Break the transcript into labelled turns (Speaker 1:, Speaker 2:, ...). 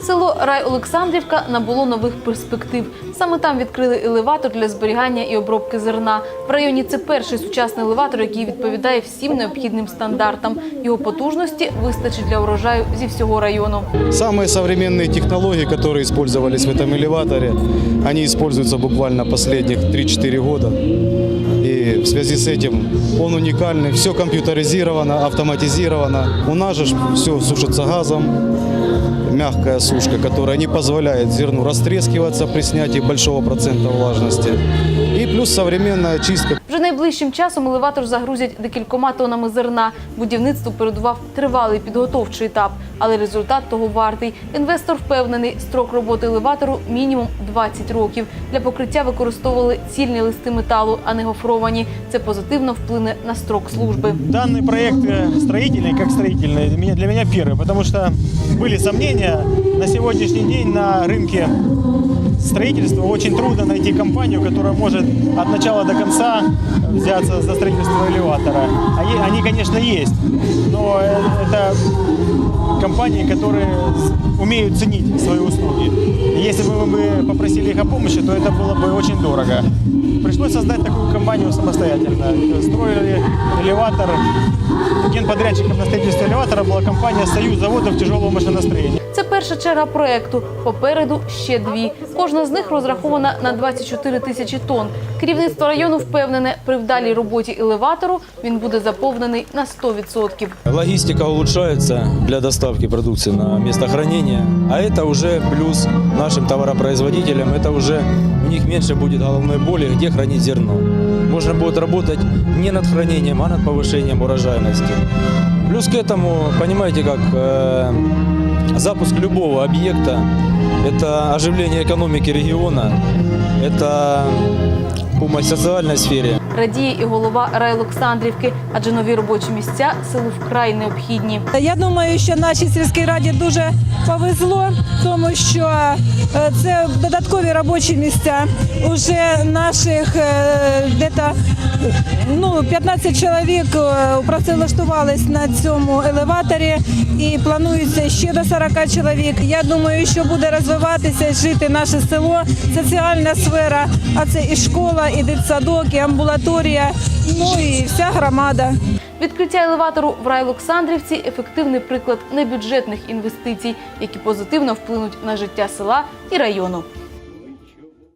Speaker 1: Село Рай Олександрівка набуло нових перспектив. Саме там відкрили елеватор для зберігання і обробки зерна. В районі це перший сучасний елеватор, який відповідає всім необхідним стандартам. Його потужності вистачить для урожаю зі всього району.
Speaker 2: Самые современные технологии, которые использовались в этом элеваторе, они используются буквально последних 3-4 года. И в связи с этим он уникальный, все компьютеризировано, автоматизировано. У нас же все сушится газом, мягкая сушка, которая не позволяет зерну растрескиваться при снятии большого процента влажности. И плюс современная чистка.
Speaker 1: Вже найближчим часом елеватор загрузять декількома тонами зерна. Будівництву передував тривалий підготовчий етап, але результат того вартий. Інвестор впевнений, строк роботи елеватору мінімум 20 років. Для покриття використовували цільні листи металу, а не гофровані. Це позитивно вплине на строк служби.
Speaker 3: Данный проект э, строительный, как строительный, для меня- для меня первый, потому что были сомнения. На сегодняшний день на рынке строительства очень трудно найти компанию, которая может от начала до конца взяться за строительство элеватора. А е- Они, конечно, есть, но э, это компании, которые с- умеют ценить свои услуги. И если бы мы попросили их о помощи, то это было бы очень дорого. Пришлось создать такую компанию самостоятельно. Строили элеватор. Генподрядчиком на строительство элеватора была компания «Союз заводов тяжелого машиностроения».
Speaker 1: Це перша черга проекту. Попереду ще дві. Кожна з них розрахована на 24 тисячі тонн. Керівництво району впевнене, при вдалій роботі елеватору він буде заповнений на 100%.
Speaker 4: Логістика улучшається для доставки продукції на місце хранення, а це уже плюс нашим товаропроизводителям, це уже у них меньше будет головной боли, где хранить зерно. Можно будет работать не над хранением, а над повышением урожайности. Плюс к этому, понимаете, как э, запуск любого объекта – это оживление экономики региона, это помощь в социальной сфере.
Speaker 1: Радіє і голова райолександрівки, адже нові робочі місця селу вкрай необхідні.
Speaker 5: Я думаю, що нашій сільській раді дуже повезло, тому що е, це додаткові робочі місця. Уже наших е, дето, ну, 15 чоловік е, працевлаштувались на цьому елеваторі і планується ще до 40 чоловік. Я думаю, що буде розвиватися жити наше село, соціальна сфера, а це і школа, і дитсадок, і амбулаторія, ну і вся громада.
Speaker 1: Відкриття елеватору в райлоксандрівці ефективний приклад небюджетних інвестицій, які позитивно вплинуть на життя села і району.